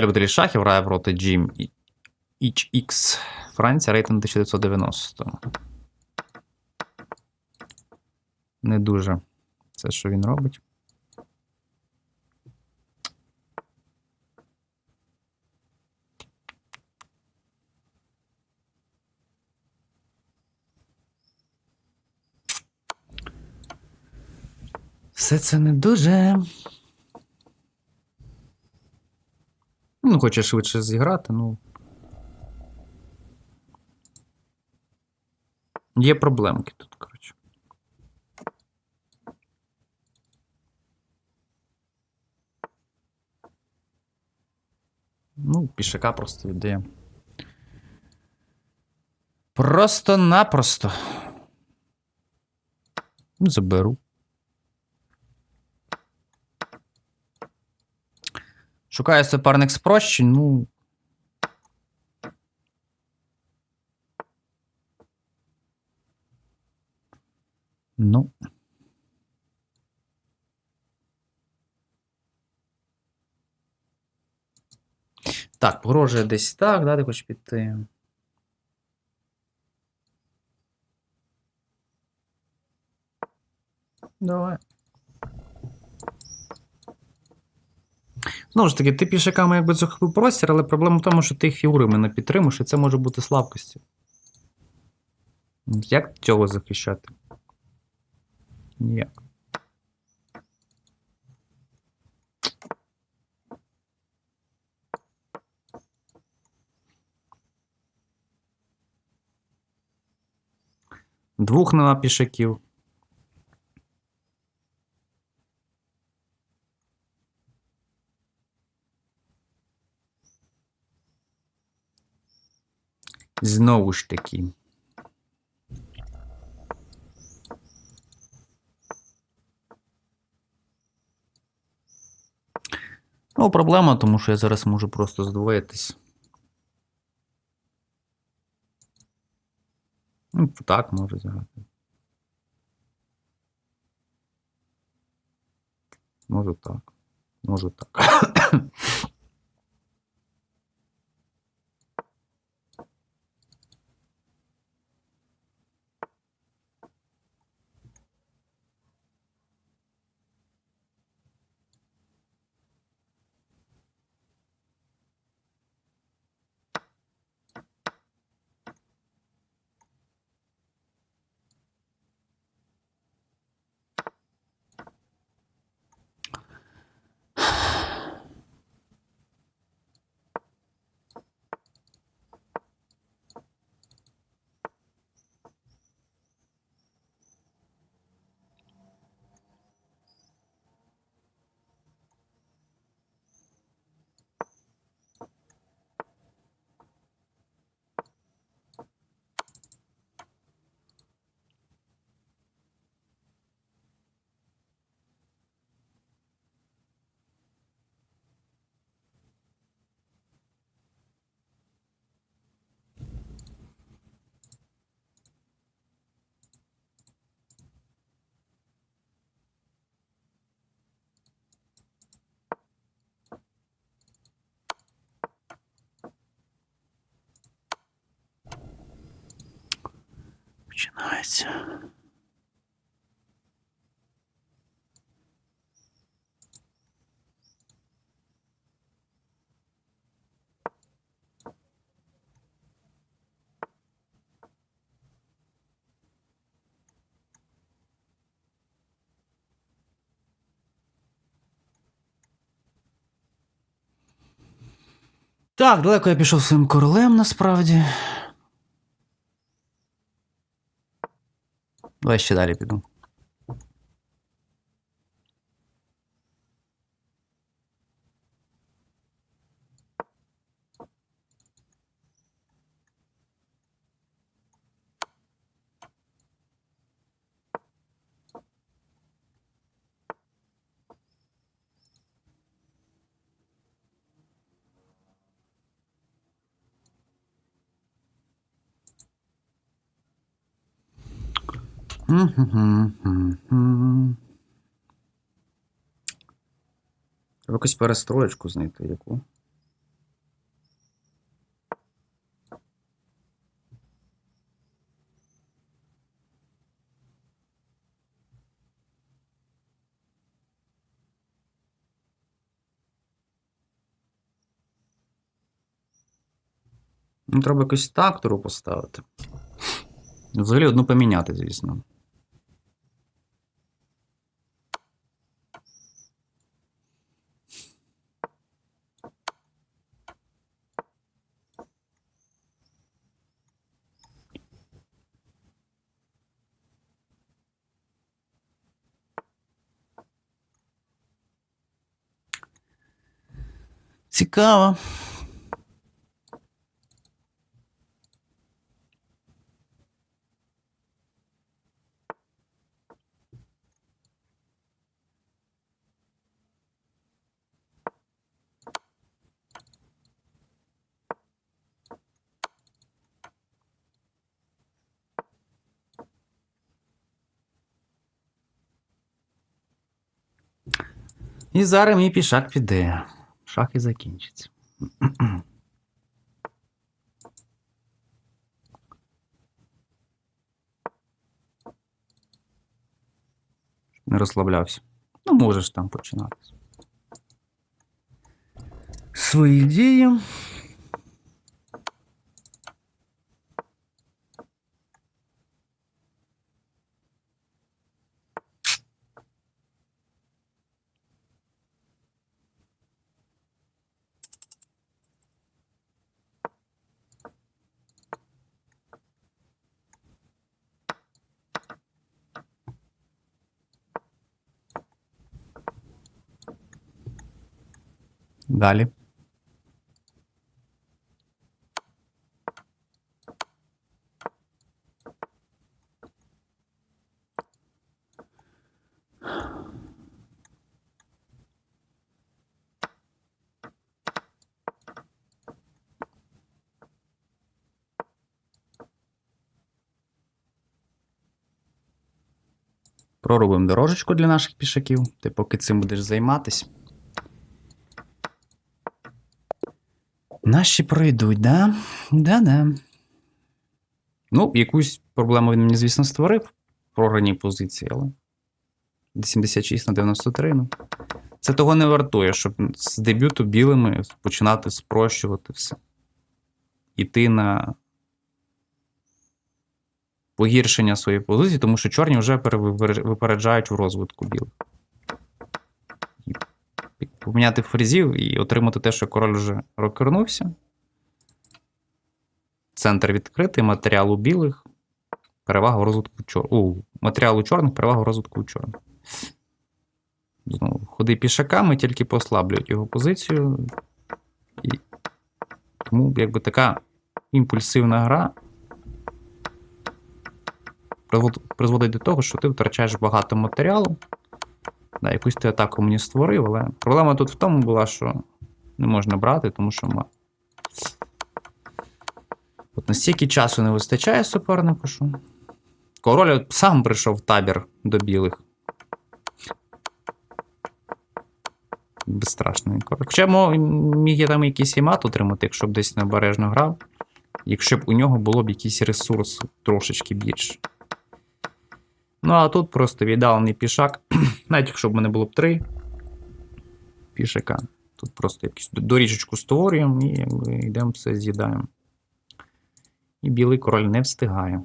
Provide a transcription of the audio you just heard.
любителі шахів грає проти Джим HX. Франція, рейтинг 1990. Не дуже це, що він робить. Все це не дуже. Ну, хоче швидше зіграти, ну. Є проблемки тут, коротше. Ну, пішака просто віддає. Просто-напросто. Ну, Заберу. Шукаю суперник спрощень, ну. Ну. Так, погрожує десь так, да, ти хочеш піти. Давай. Знову ж таки, ти пішаками якби захопив простір, але проблема в тому, що ти їх фігурами не підтримуєш, і це може бути слабкістю. Як цього захищати? Ніяк. Двох нема пішаків. Знову ж таки. Ну, проблема, тому що я зараз можу просто здвоїтись. Ну, так може зіграти. Можу так. Можу так. Починається. Так, далеко я пішов своїм королем насправді. Давай ще далі піду. Треба якусь перестроєчку знайти яку. Ну, треба якусь тактору поставити. Взагалі одну поміняти, звісно. Цікаво. І зараз мій пішак піде. Шах і закінчиться. Не розслаблявся. Ну, можеш там починати. Свої дії. Далі. Проробимо дорожечку для наших пішаків. Ти поки цим будеш займатись. Наші пройдуть, да? Да-да. Ну, якусь проблему він мені, звісно, створив в програній позиції, але. 76 на 93. Ну. Це того не вартує, щоб з дебюту білими починати спрощувати все. Іти на погіршення своєї позиції, тому що чорні вже пере- випереджають в розвитку білих. Поміняти фрезів і отримати те, що король вже рокернувся. Центр відкритий, матеріал у білих. Перевага розвитку чорних. У, матеріал у чорних, перевага розвитку у чорних. Знову, ходи пішаками тільки послаблюють його позицію. І тому, якби така імпульсивна гра призводить до того, що ти втрачаєш багато матеріалу. Да, якусь ти атаку мені створив, але проблема тут в тому була, що не можна брати, тому що ма... От настільки часу не вистачає супернику, що. Король от сам прийшов в табір до білих. Безстрашний король. Хоча міг я там якийсь і мат отримати, якщо б десь необережно грав. Якщо б у нього було б якийсь ресурс трошечки більше. Ну, а тут просто віддалений пішак. Навіть якщо б мене було б три пішака. Тут просто якусь доріжечку створюємо і якби, йдемо все з'їдаємо. І білий король не встигає.